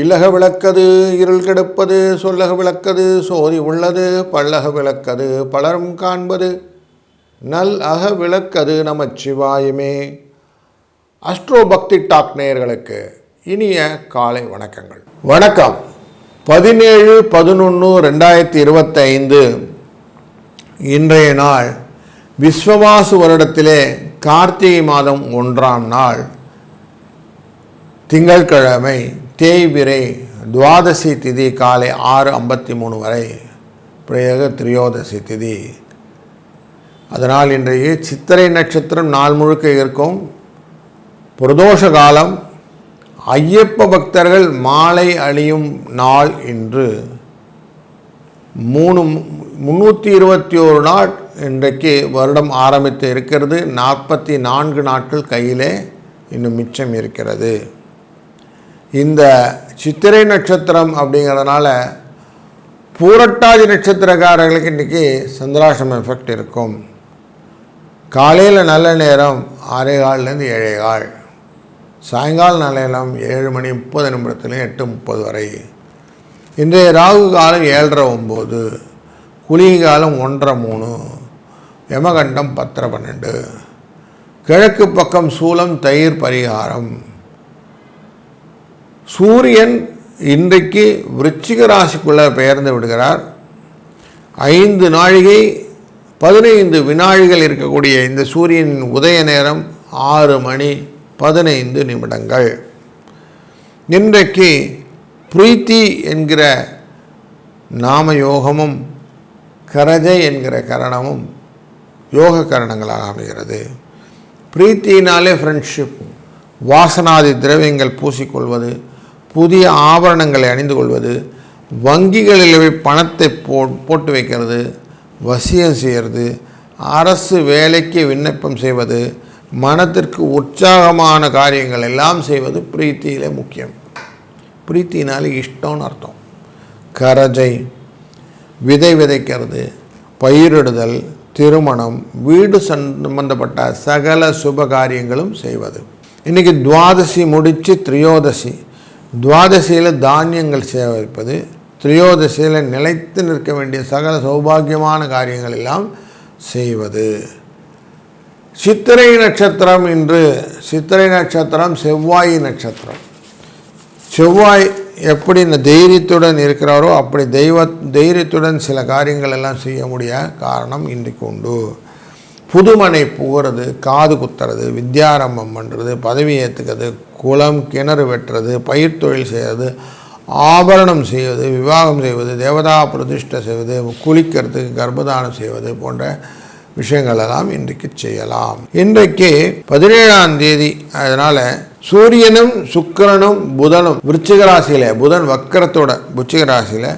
இல்லக விளக்கது இருள் கெடுப்பது சொல்லக விளக்கது சோதி உள்ளது பல்லக விளக்கது பலரும் காண்பது. நல் அக விளக்கது நமச்சிவாயுமே அஸ்ட்ரோ பக்தி டாக் நேயர்களுக்கு இனிய காலை வணக்கங்கள். வணக்கம். பதினேழு பதினொன்று ரெண்டாயிரத்தி இருபத்தைந்து இன்றைய நாள் விஸ்வவாசு வருடத்திலே கார்த்திகை மாதம் ஒன்றாம் நாள். திங்கட்கிழமை தேய்பிரை துவாதசி திதி காலை ஆறு ஐம்பத்தி மூணு வரை பிறகு திரியோதசி திதி. அதனால் இன்றைய சித்திரை நட்சத்திரம் நாள் முழுக்க இருக்கும். பிரதோஷ காலம் ஐயப்ப பக்தர்கள் மாலை அணியும் நாள் இன்று. மூணு முந்நூற்றி இருபத்தி ஓரு நாள் இன்றைக்கு வருடம் ஆரம்பித்து இருக்கிறது. நாற்பத்தி நான்கு நாட்கள் கையிலே இன்னும் மிச்சம் இருக்கிறது. இந்த சித்திரை நட்சத்திரம் அப்படிங்கிறதுனால பூரட்டாதி நட்சத்திரக்காரர்களுக்கு இன்றைக்கி சந்திராசிரம எஃபெக்ட் இருக்கும். காலையில் நல்ல நேரம் ஆறே கால்லேருந்து ஏழே கால். சாயங்கால நிலையிலும் ஏழு மணி முப்பது நிமிடத்துலேயும் எட்டு முப்பது வரை. இன்றைய ராகு காலம் ஏழரை ஒம்பது குளிகை காலம் ஒன்றரை மூணு யமகண்டம் பத்தரை பன்னெண்டு. கிழக்கு பக்கம் சூலம் தயிர் பரிகாரம். சூரியன் இன்றைக்கு விருச்சிக ராசிக்குள்ளே பெயர்ந்து விடுகிறார். ஐந்து நாழிகை பதினைந்து வினாழிகள் இருக்கக்கூடிய இந்த சூரியனின் உதய நேரம் ஆறு மணி பதினைந்து நிமிடங்கள். இன்றைக்கு பிரீத்தி என்கிற நாம யோகமும் கரஜை என்கிற கரணமும் யோக கரணங்களாக அமைகிறது. பிரீத்தினாலே ஃப்ரெண்ட்ஷிப் வாசனாதி திரவியங்கள் பூசிக்கொள்வது புதிய ஆபரணங்களை அணிந்து கொள்வது வங்கிகளில் பணத்தை போ போட்டு வைக்கிறது வசியம் செய்கிறது அரசு வேலைக்கு விண்ணப்பம் செய்வது மனத்திற்கு உற்சாகமான காரியங்கள் எல்லாம் செய்வது பிரீத்தியில் முக்கியம். பிரீத்தினாலே இஷ்டம்னு அர்த்தம். கரஜை விதை விதைக்கிறது பயிரிடுதல் திருமணம் வீடு சம்பந்தப்பட்ட சகல சுப காரியங்களும் செய்வது. இன்றைக்கி துவாதசி முடித்து திரியோதசி. துவாதசியில் தானியங்கள் சேவிப்பது திரையோதசியில் நிலைத்து நிற்க வேண்டிய சகல சௌபாகியமான காரியங்கள் எல்லாம் செய்வது. சித்திரை நட்சத்திரம் இன்று சித்திரை நட்சத்திரம் செவ்வாய் நட்சத்திரம். செவ்வாய் எப்படி இந்த தைரியத்துடன் இருக்கிறாரோ அப்படி தெய்வ தைரியத்துடன் சில காரியங்கள் எல்லாம் செய்ய முடிய காரணம் இன்றைக்கு உண்டு. புதுமனை புகிறது காது குத்துறது வித்யாரம்பம் பண்ணுறது பதவி ஏற்றுக்கிறது குளம் கிணறு வெட்டுறது பயிர் தொழில் செய்வது ஆபரணம் செய்வது விவாகம் செய்வது தேவதா பிரதிஷ்டை செய்வது குளிக்கிறதுக்கு கர்ப்பதானம் செய்வது போன்ற விஷயங்கள் எல்லாம் இன்றைக்கு செய்யலாம். இன்றைக்கு பதினேழாம் தேதி அதனால் சூரியனும் சுக்கிரனும் புதனும் விருச்சிக ராசியில் புதன் வக்கரத்தோட விருச்சிக ராசியில்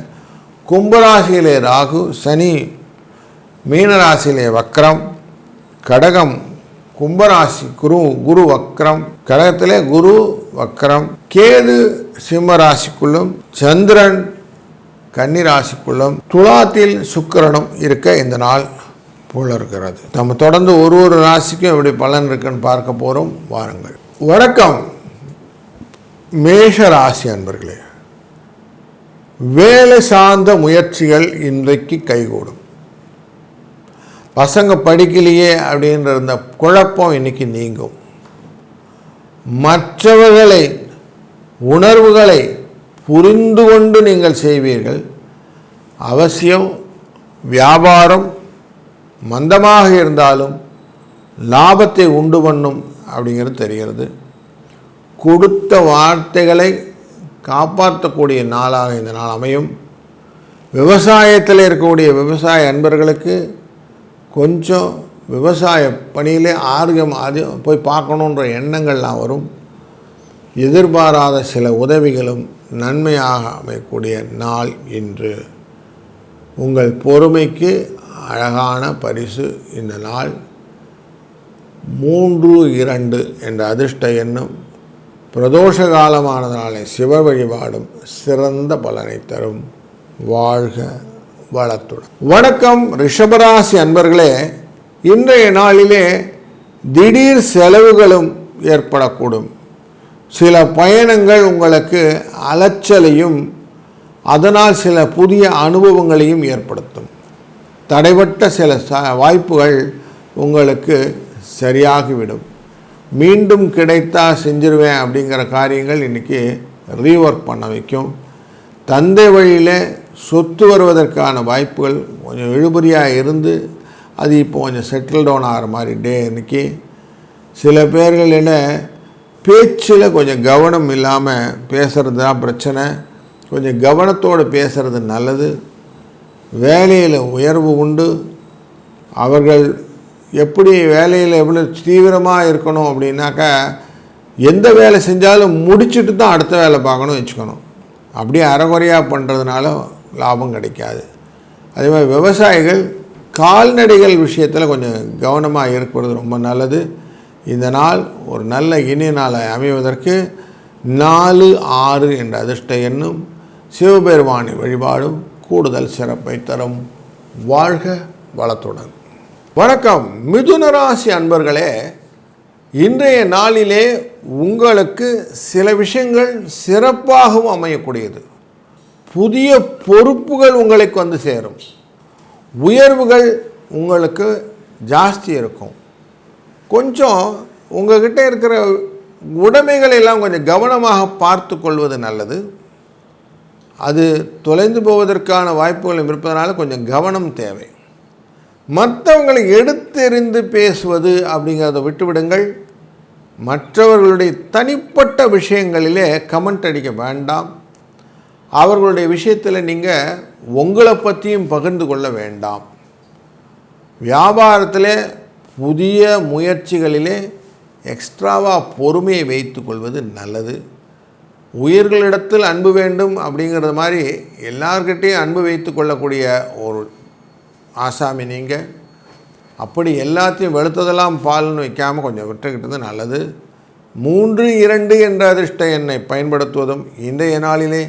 கும்பராசியிலே ராகு சனி மீனராசியிலே வக்கரம் கடகம் கும்பராசி குரு குரு வக்ரம். கடகத்திலே குரு வக்ரம். கேது சிம்ம ராசிக்குள்ளும் சந்திரன் கன்னி ராசிக்குள்ளும் துலாத்தில் சுக்கரனும் இருக்க இந்த நாள் போல இருக்கிறது நம்ம தொடர்ந்து ஒரு ஒரு ராசிக்கும் எப்படி பலன் இருக்குன்னு பார்க்க போகிறோம் வாருங்கள். வணக்கம். மேஷ ராசி அன்பர்களே வேலை சார்ந்த முயற்சிகள் இன்றைக்கு கைகூடும். பசங்க படிக்கலையே அப்படின்ற அந்த குழப்பம் இன்னைக்கு நீங்கும். மற்றவர்களை உணர்வுகளை புரிந்து கொண்டு நீங்கள் செய்வீர்கள். அவசியம் வியாபாரம் மந்தமாக இருந்தாலும் லாபத்தை உண்டு பண்ணும் அப்படிங்கிறது தெரிகிறது. கொடுத்த வார்த்தைகளை காப்பாற்றக்கூடிய நாளாக இந்த நாள் அமையும். விவசாயத்தில் இருக்கக்கூடிய விவசாய அன்பர்களுக்கு கொஞ்சம் விவசாய பணியிலே ஆர்வம் அது போய் பார்க்கணுன்ற எண்ணங்கள்லாம் வரும். எதிர்பாராத சில உதவிகளும் நன்மையாக அமையக்கூடிய நாள் இன்று. உங்கள் பொறுமைக்கு அழகான பரிசு இந்த நாள். மூன்று இரண்டு என்ற அதிர்ஷ்ட எண்ணும் பிரதோஷ காலமானதனாலே சிவ வழிபாடும் சிறந்த பலனை தரும். வாழ்க வளத்துடன் வணக்கம் ரிஷபராசி அன்பர்களே. இன்றைய நாளிலே திடீர் செலவுகளும் ஏற்படக்கூடும். சில பயணங்கள் உங்களுக்கு அலைச்சலையும் அதனால் சில புதிய அனுபவங்களையும் ஏற்படுத்தும். தடைபட்ட சில ச வாய்ப்புகள் உங்களுக்கு சரியாகிவிடும். மீண்டும் கிடைத்தா செஞ்சிருவேன் அப்படிங்கிற காரியங்கள் இன்றைக்கி ரீஒர்க் பண்ண வைக்கும். தந்தை வழியில் சொத்து வருவதற்கான வாய்ப்புகள் கொஞ்சம் இழுபறியாக இருந்து அது இப்போ கொஞ்சம் செட்டில் டவுன் ஆகிற மாதிரி டே இன்னைக்கு சில பேர்களில் பேச்சில் கொஞ்சம் கவனம் இல்லாமல் பேசுகிறது தான் பிரச்சனை. கொஞ்சம் கவனத்தோடு பேசுகிறது நல்லது. வேலையில் உயர்வு உண்டு. அவர்கள் எப்படி வேலையில் எவ்வளோ தீவிரமாக இருக்கணும் அப்படின்னாக்கா எந்த வேலை செஞ்சாலும் முடிச்சுட்டு தான் அடுத்த வேலை பார்க்கணும் வச்சுக்கணும். அப்படியே அறகுறையாக பண்ணுறதுனால லாபம் கிடைக்காது. அதே மாதிரி விவசாயிகள் கால்நடைகள் விஷயத்தில் கொஞ்சம் கவனமாக இருக்கிறது ரொம்ப நல்லது. இந்த நாள் ஒரு நல்ல இனிய நாளை அமைவதற்கு நாலு ஆறு என்ற அதிர்ஷ்ட எண்ணும் சிவபெருமானி வழிபாடும் கூடுதல் சிறப்பை தரும். வாழ்க வளத்துடன். வணக்கம். மிதுன ராசி அன்பர்களே இன்றைய நாளிலே உங்களுக்கு சில விஷயங்கள் சிறப்பாகவும் அமையக்கூடியது. புதிய பொறுப்புகள் உங்களுக்கு வந்து சேரும். உயர்வுகள் உங்களுக்கு ஜாஸ்தி இருக்கும். கொஞ்சம் உங்கள்கிட்ட இருக்கிற உடைமைகளை எல்லாம் கொஞ்சம் கவனமாக பார்த்து கொள்வது நல்லது. அது தொலைந்து போவதற்கான வாய்ப்புகளும் இருப்பதனால கொஞ்சம் கவனம் தேவை. மற்றவங்களை எடுத்தெறிந்து பேசுவது அப்படிங்கிறத விட்டுவிடுங்கள். மற்றவர்களுடைய தனிப்பட்ட விஷயங்களிலே கமெண்ட் அடிக்க வேண்டாம். அவர்களுடைய விஷயத்தில் நீங்கள் உங்களை பற்றியும் பகிர்ந்து கொள்ள வேண்டாம். வியாபாரத்தில் புதிய முயற்சிகளிலே எக்ஸ்ட்ராவாக பொறுமையை வைத்துக்கொள்வது நல்லது. உயிர்களிடத்தில் அன்பு வேண்டும் அப்படிங்கிறது மாதிரி எல்லார்கிட்டேயும் அன்பு வைத்து கொள்ளக்கூடிய ஒரு ஆசாமி நீங்கள் அப்படி எல்லாத்தையும் வெளுத்ததெல்லாம் பால்னு வைக்காமல் கொஞ்சம் விட்டுக்கிட்டது நல்லது. மூன்று இரண்டு என்ற அதிர்ஷ்ட எண்ணை பயன்படுத்துவதும் இன்றைய நாளிலே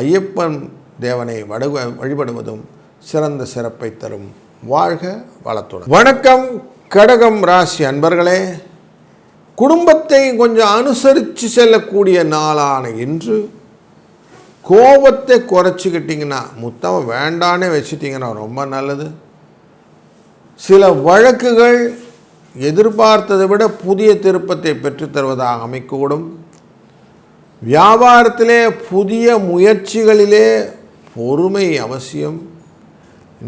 ஐயப்பன் தேவனை வடுவ வழிபடுவதும் சிறந்த சிறப்பை தரும். வாழ்க வளத்துடன். வணக்கம் கடகம் ராசி அன்பர்களே. குடும்பத்தை கொஞ்சம் அனுசரித்து செல்லக்கூடிய நாளான இன்று கோபத்தை குறைச்சிக்கிட்டிங்கன்னா முத்தம் வேண்டானே வச்சிட்டிங்கன்னா ரொம்ப நல்லது. சில வழக்குகள் எதிர்பார்த்ததை விட புதிய திருப்பத்தை பெற்றுத்தருவதாக அமைக்கக்கூடும். வியாபாரத்திலே புதிய முயற்சிகளிலே பொறுமை அவசியம்.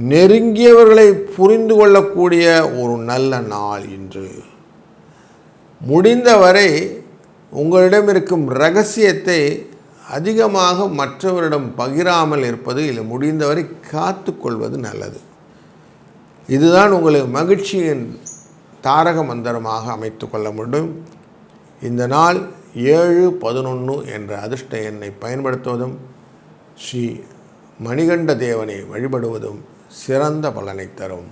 நெருங்கியவர்களை புரிந்து கொள்ளக்கூடிய ஒரு நல்ல நாள் இன்று. முடிந்தவரை உங்களிடம் இருக்கும் ரகசியத்தை அதிகமாக மற்றவரிடம் பகிராமல் இருப்பது இல்லை முடிந்தவரை காத்து கொள்வது நல்லது. இதுதான் உங்களுக்கு மகிழ்ச்சியின் தாரக மந்திரமாக அமைத்து கொள்ள முடியும். இந்த நாள் ஏழு பதினொன்று என்ற அதிர்ஷ்ட எண்ணை பயன்படுத்துவதும் ஸ்ரீ மணிகண்ட தேவனை வழிபடுவதும் சிறந்த பலனை தரும்.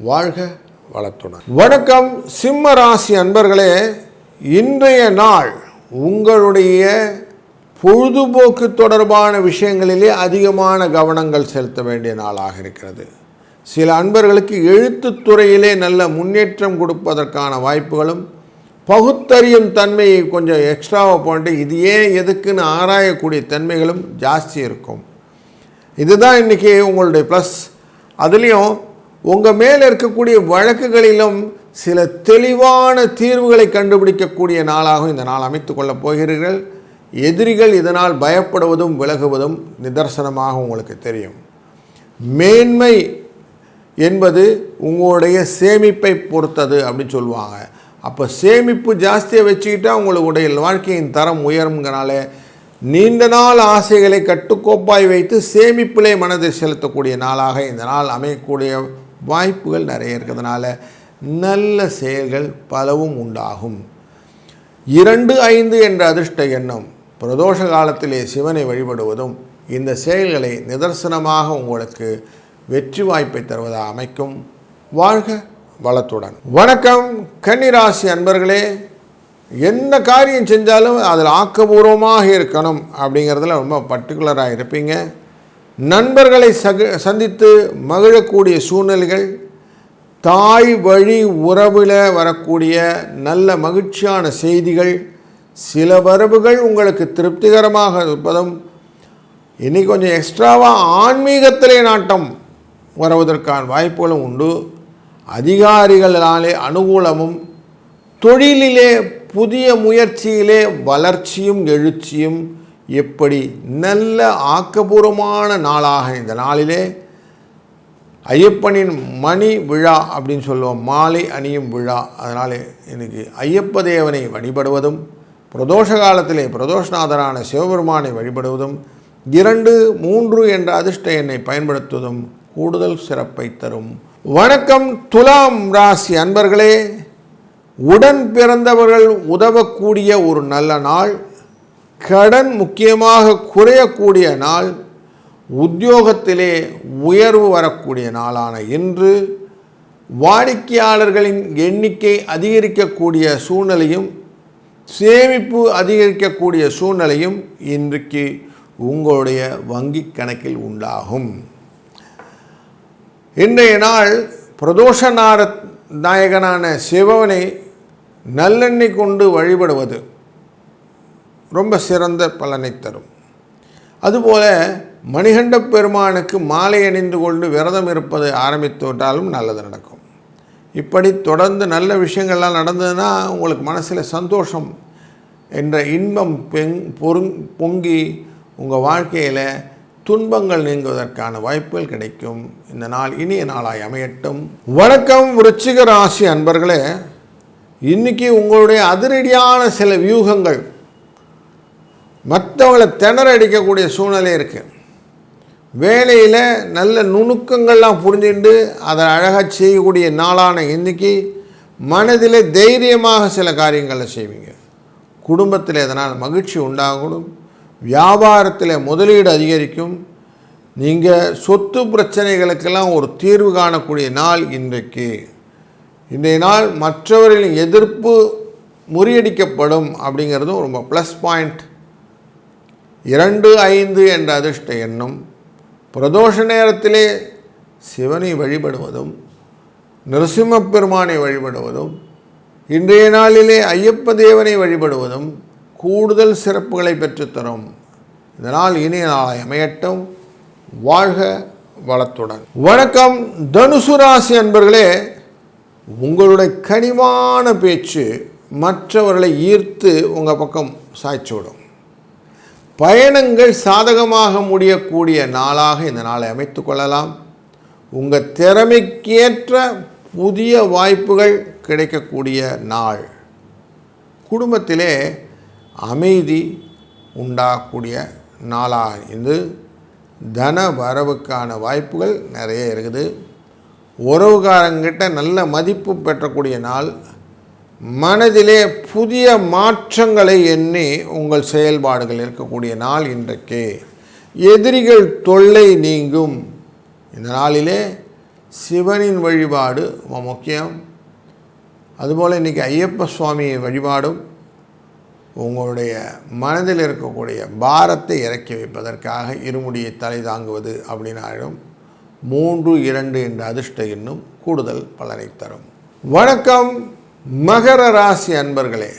வாழ்க வளத்துடன். வணக்கம் சிம்ம ராசி அன்பர்களே. இன்றைய நாள் உங்களுடைய பொழுதுபோக்கு தொடர்பான விஷயங்களிலே அதிகமான கவனங்கள் செலுத்த வேண்டிய நாளாக இருக்கிறது. சில அன்பர்களுக்கு எழுத்துத் துறையிலே நல்ல முன்னேற்றம் கொடுப்பதற்கான வாய்ப்புகளும் பகுத்தறியும் தன்மையை கொஞ்சம் எக்ஸ்ட்ராவாக போட்டு இது ஏன் எதுக்குன்னு ஆராயக்கூடிய தன்மைகளும் ஜாஸ்தி இருக்கும். இதுதான் இன்றைக்கி உங்களுடைய ப்ளஸ் அதுலேயும் உங்கள் மேலே இருக்கக்கூடிய வழக்குகளிலும் சில தெளிவான தீர்வுகளை கண்டுபிடிக்கக்கூடிய நாளாகவும் இந்த நாள் அமைத்து கொள்ளப் போகிறீர்கள். எதிரிகள் இதனால் பயப்படுவதும் விலகுவதும் நிதர்சனமாக உங்களுக்கு தெரியும். மேன்மை என்பது உங்களுடைய சேமிப்பை பொறுத்தது அப்படின்னு சொல்லுவாங்க. அப்போ சேமிப்பு ஜாஸ்தியாக வச்சுக்கிட்டா உங்களுடைய வாழ்க்கையின் தரம் உயருங்கிறனால நீண்ட நாள் ஆசைகளை கட்டுக்கோப்பாய் வைத்து சேமிப்பிலே மனதை செலுத்தக்கூடிய நாளாக இந்த நாள் அமையக்கூடிய வாய்ப்புகள் நிறைய இருக்கிறதுனால நல்ல செயல்கள் பலவும் உண்டாகும். இரண்டு ஐந்து என்ற அதிர்ஷ்ட எண்ணம் பிரதோஷ காலத்திலே சிவனை வழிபடுவதும் இந்த செயல்களை நிதர்சனமாக உங்களுக்கு வெற்றி வாய்ப்பை தருவதாக அமைக்கும். வாழ்க வளத்துடன். வணக்கம் கன்னிராசி அன்பர்களே. என்ன காரியம் செஞ்சாலும் அதில் ஆக்கபூர்வமாக இருக்கணும் அப்படிங்கிறதுல ரொம்ப பர்டிகுலராக இருப்பீங்க. நண்பர்களை சக சந்தித்து மகிழக்கூடிய சூழ்நிலைகள் தாய் வழி உறவில் வரக்கூடிய நல்ல மகிழ்ச்சியான செய்திகள் சில வரவுகள் உங்களுக்கு திருப்திகரமாக இருப்பதும் இன்னைக்கு கொஞ்சம் எக்ஸ்ட்ராவாக ஆன்மீகத்திலே நாட்டம் வருவதற்கான வாய்ப்புகளும் உண்டு. அதிகாரிகளாலே அனுகூலமும் தொழிலிலே புதிய முயற்சியிலே வளர்ச்சியும் எழுச்சியும் எப்படி நல்ல ஆக்கபூர்வமான நாளாக இந்த நாளிலே ஐயப்பனின் மணி விழா அப்படின்னு சொல்லுவோம் மாலை அணியும் விழா. அதனால் எனக்கு ஐயப்ப தேவனை வழிபடுவதும் பிரதோஷ காலத்திலே பிரதோஷநாதரான சிவபெருமானை வழிபடுவதும் இரண்டு மூன்று என்ற அதிர்ஷ்ட எண்ணை பயன்படுத்துவதும் கூடுதல் சிறப்பை தரும். வணக்கம் துலாம் ராசி அன்பர்களே. உடன் பிறந்தவர்கள் உதவக்கூடிய ஒரு நல்ல நாள். கடன் முக்கியமாக குறையக்கூடிய நாள். உத்தியோகத்திலே உயர்வு வரக்கூடிய நாளான இன்று. வாடிக்கையாளர்களின் எண்ணிக்கை அதிகரிக்கக்கூடிய சூழ்நிலையும் சேமிப்பு அதிகரிக்கக்கூடிய சூழ்நிலையும் இன்றைக்கு உங்களுடைய வங்கி கணக்கில் உண்டாகும். இன்றைய நாள் பிரதோஷ நார நாயகனான சிவனை நல்லெண்ணெய் கொண்டு வழிபடுவது ரொம்ப சிறந்த பலனை தரும். அதுபோல மணிகண்ட பெருமானுக்கு மாலை அணிந்து கொண்டு விரதம் இருப்பது ஆரம்பித்து விட்டாலும் நல்லது நடக்கும். இப்படி தொடர்ந்து நல்ல விஷயங்கள்லாம் நடந்ததுன்னா உங்களுக்கு மனசில் சந்தோஷம் என்ற இன்பம் பெங் பொருங் பொங்கி உங்கள் வாழ்க்கையில் துன்பங்கள் நீங்குவதற்கான வாய்ப்புகள் கிடைக்கும். இந்த நாள் இனிய நாளாய் அமையட்டும். வணக்கம் விருச்சிக ராசி அன்பர்களே. இன்னைக்கு உங்களுடைய அதிரடியான சில வியூகங்கள். மற்றவங்களை திணற அடிக்கக்கூடிய சூழ்நிலை இருக்குது வேலையில் நல்ல நுணுக்கங்கள்லாம் புரிஞ்சுட்டு அதை அழகாக செய்யக்கூடிய நாளான இன்னைக்கு மனதில் தைரியமாக சில காரியங்களை செய்வீங்க. குடும்பத்தில் எதனால் மகிழ்ச்சி உண்டாகணும். வியாபாரத்தில் முதலீடு அதிகரிக்கும். நீங்கள் சொத்து பிரச்சனைகளுக்கெல்லாம் ஒரு தீர்வு காணக்கூடிய நாள் இன்றைக்கு. இன்றைய நாள் மற்றவர்களின் எதிர்ப்பு முறியடிக்கப்படும் அப்படிங்கிறதும் ரொம்ப ப்ளஸ் பாயிண்ட் இரண்டு ஐந்து என்ற அதிர்ஷ்ட எண்ணும். பிரதோஷ நேரத்திலே சிவனை வழிபடுவதும் நரசிம்ம பெருமானை வழிபடுவதும் இன்றைய நாளிலே ஐயப்ப தேவனை வழிபடுவதும் கூடுதல் சிறப்புகளை பெற்றுத்தரும். இதனால் இனிய நாளாய் அமையட்டும். வாழ்க வளத்துடன். வணக்கம். தனுசு ராசி அன்பர்களே உங்களுடைய கனிவான பேச்சு மற்றவர்களை ஈர்த்து உங்கள் பக்கம் சாய்ச்சி விடும் பயணங்கள் சாதகமாக முடியக்கூடிய நாளாக இந்த நாளை அமைத்து கொள்ளலாம். உங்கள் திறமைக்கேற்ற புதிய வாய்ப்புகள் கிடைக்கக்கூடிய நாள். குடும்பத்திலே அமைதி உண்டாகக்கூடிய நாளாக இது தன வரவுக்கான வாய்ப்புகள் நிறைய இருக்குது. உறவுகாரங்கிட்ட நல்ல மதிப்பு பெற்றக்கூடிய நாள். மனதிலே புதிய மாற்றங்களை எண்ணி உங்கள் செயல்பாடுகள் இருக்கக்கூடிய நாள் இன்றைக்கு. எதிரிகள் தொல்லை நீங்கும். இந்த நாளிலே சிவனின் வழிபாடு முக்கியம். அதுபோல் இன்றைக்கி ஐயப்ப சுவாமி வழிபாடும் உங்களுடைய மனதில் இருக்கக்கூடிய பாரத்தை இறக்கி வைப்பதற்காக இருமுடியை தலை தாங்குவது அப்படின்னாலும் மூன்று இரண்டு என்ற அதிர்ஷ்ட இன்னும் கூடுதல் பலனை தரும். வணக்கம் மகர ராசி அன்பர்களே.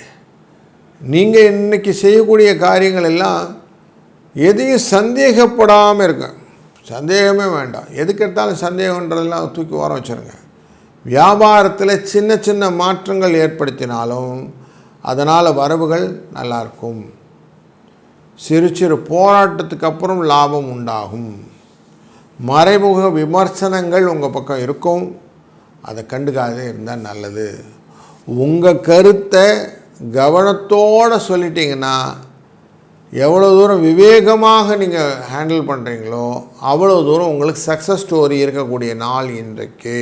நீங்கள் இன்னைக்கு செய்யக்கூடிய காரியங்கள் எல்லாம் எதையும் சந்தேகப்படாமல் இருக்க சந்தேகமே வேண்டாம். எதுக்கு எடுத்தாலும் சந்தேகன்றதெல்லாம் தூக்கி ஓரம் வச்சுருங்க. வியாபாரத்தில் சின்ன சின்ன மாற்றங்கள் ஏற்படுத்தினாலும் அதனால் வரவுகள் நல்லாயிருக்கும். சிறு சிறு போராட்டத்துக்கு அப்புறம் லாபம் உண்டாகும். மறைமுக விமர்சனங்கள் உங்கள் பக்கம் இருக்கும். அதை கண்டுக்காதே இருந்தால் நல்லது. உங்கள் கருத்தை கவனத்தோடு சொல்லிட்டீங்கன்னா எவ்வளோ தூரம் விவேகமாக நீங்கள் ஹேண்டில் பண்ணுறீங்களோ அவ்வளோ தூரம் உங்களுக்கு சக்ஸஸ் ஸ்டோரி இருக்கக்கூடிய நாள் இன்றைக்கு.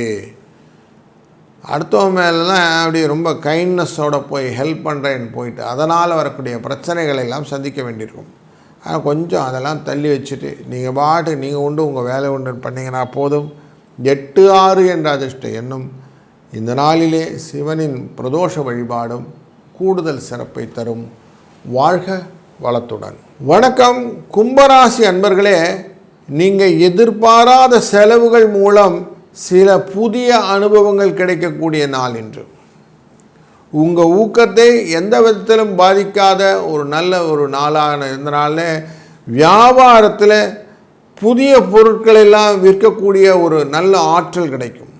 அடுத்தவன் மேலெலாம் அப்படி ரொம்ப கைண்ட்னஸோட போய் ஹெல்ப் பண்ணுறேன்னு போயிட்டு அதனால் வரக்கூடிய பிரச்சனைகளை எல்லாம் சந்திக்க வேண்டியிருக்கும். ஆனால் கொஞ்சம் அதெல்லாம் தள்ளி வச்சுட்டு நீங்கள் பாட்டு நீங்கள் உண்டு உங்கள் வேலை உண்டு பண்ணிங்கன்னா போதும். எட்டு ஆறு என்ற அதிர்ஷ்ட என்னும் இந்த நாளிலே சிவனின் பிரதோஷ வழிபாடும் கூடுதல் சிறப்பை தரும். வாழ்க வளத்துடன். வணக்கம். கும்பராசி அன்பர்களே நீங்கள் எதிர்பாராத செலவுகள் மூலம் சில புதிய அனுபவங்கள் கிடைக்கக்கூடிய நாள் இன்று. உங்கள் ஊக்கத்தை எந்த விதத்திலும் பாதிக்காத ஒரு நல்ல ஒரு நாளாக இருந்தனால வியாபாரத்தில் புதிய பொருட்கள் எல்லாம் விற்கக்கூடிய ஒரு நல்ல ஆற்றல் கிடைக்கும்.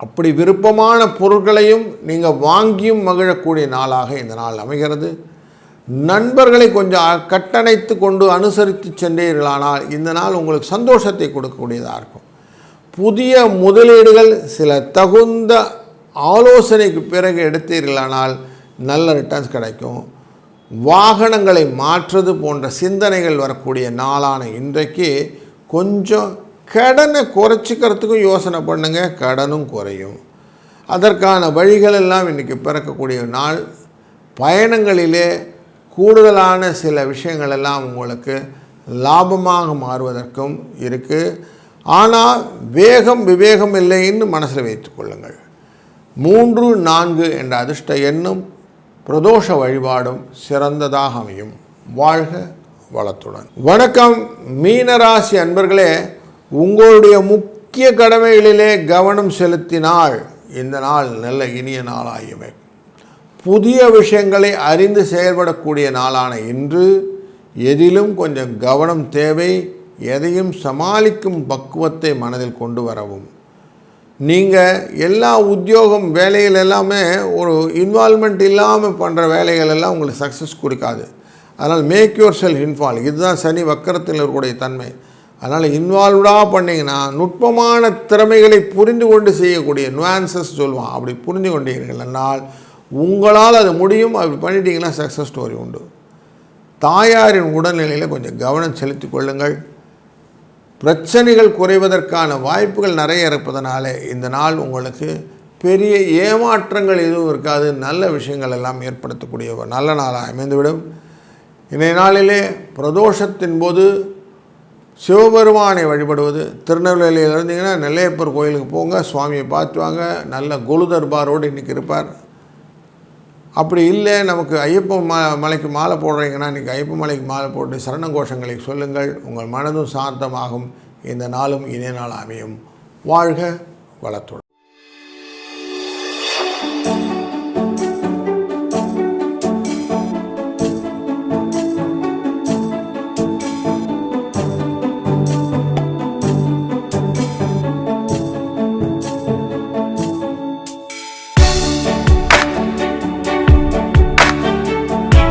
அப்படி விருப்பமான பொருட்களையும் நீங்கள் வாங்கியும் மகிழக்கூடிய நாளாக இந்த நாள் அமைகிறது. நண்பர்களை கொஞ்சம் கட்டணைத்து கொண்டு அனுசரித்து சென்றீர்களானால் இந்த நாள் உங்களுக்கு சந்தோஷத்தை கொடுக்கக்கூடியதாக இருக்கும். புதிய முதலீடுகள் சில தகுந்த ஆலோசனைக்கு பிறகு எடுத்தீர்களானால் நல்ல ரிட்டர்ன்ஸ் கிடைக்கும். வாகனங்களை மாற்றுறது போன்ற சிந்தனைகள் வரக்கூடிய நாளான இன்றைக்கு கொஞ்சம் கடனை குறைச்சிக்கிறதுக்கும் யோசனை பண்ணுங்கள் கடனும் குறையும். அதற்கான வழிகள் எல்லாம் இன்றைக்கி பிறக்கக்கூடிய நாள். பயணங்களிலே கூடுதலான சில விஷயங்கள் எல்லாம் உங்களுக்கு லாபமாக மாறுவதற்கும் இருக்குது ஆனால் வேகம் விவேகம் இல்லைன்னு மனசில் வைத்துக்கொள்ளுங்கள் மூன்று நான்கு என்ற அதிர்ஷ்ட எண்ணும் பிரதோஷ வழிபாடும் சிறந்ததாக அமையும். வாழ்க வளத்துடன். வணக்கம் மீனராசி அன்பர்களே. உங்களுடைய முக்கிய கடமைகளிலே கவனம் செலுத்தினால் இந்த நாள் நல்ல இனிய நாளாயுமே. புதிய விஷயங்களை அறிந்து செயல்படக்கூடிய நாளான இன்று எதிலும் கொஞ்சம் கவனம் தேவை. எதையும் சமாளிக்கும் பக்குவத்தை மனதில் கொண்டு வரவும். நீங்கள் எல்லா உத்தியோகம் வேலைகள் எல்லாமே ஒரு இன்வால்மெண்ட் இல்லாமல் பண்ணுற வேலைகள் எல்லாம் உங்களுக்கு சக்ஸஸ் கொடுக்காது. அதனால் மேக் யுவர் செல் இன்வால்வ் இதுதான் சனி வக்கரத்தில் இருக்கக்கூடிய தன்மை. அதனால் இன்வால்வ்டாக பண்ணிங்கன்னா நுட்பமான திறமைகளை புரிந்து கொண்டு செய்யக்கூடிய நுவான்சஸ் சொல்லுவான். அப்படி புரிந்து கொண்டீர்கள் என்னால் உங்களால் அது முடியும். அப்படி பண்ணிட்டீங்கன்னா சக்ஸஸ் ஸ்டோரி உண்டு. தாயாரின் உடல்நிலையில் கொஞ்சம் கவனம் செலுத்தி கொள்ளுங்கள். பிரச்சனைகள் குறைவதற்கான வாய்ப்புகள் நிறைய இருப்பதனாலே இந்த நாள் உங்களுக்கு பெரிய ஏமாற்றங்கள் எதுவும் இருக்காது. நல்ல விஷயங்கள் எல்லாம் ஏற்படுத்தக்கூடிய ஒரு நல்ல நாளாக அமைந்துவிடும். இன்றைய நாளிலே பிரதோஷத்தின் போது சிவபெருமானை வழிபடுவது. திருநெல்வேலியில் இருந்தீங்கன்னா நெல்லையப்பர் கோயிலுக்கு போங்க சுவாமியை பார்த்து வாங்க. நல்ல குரு தர்பாரோடு இன்றைக்கி இருப்பார். அப்படி இல்லை நமக்கு ஐயப்ப ம மலைக்கு மாலை போடுறீங்கன்னா இன்றைக்கி ஐயப்ப மலைக்கு மாலை போட்டு சரணங்கோஷங்களை சொல்லுங்கள். உங்கள் மனதும் சாந்தமாகும். இந்த நாளும் இணைய நாள் அமையும். வாழ்க வளத்துடன்.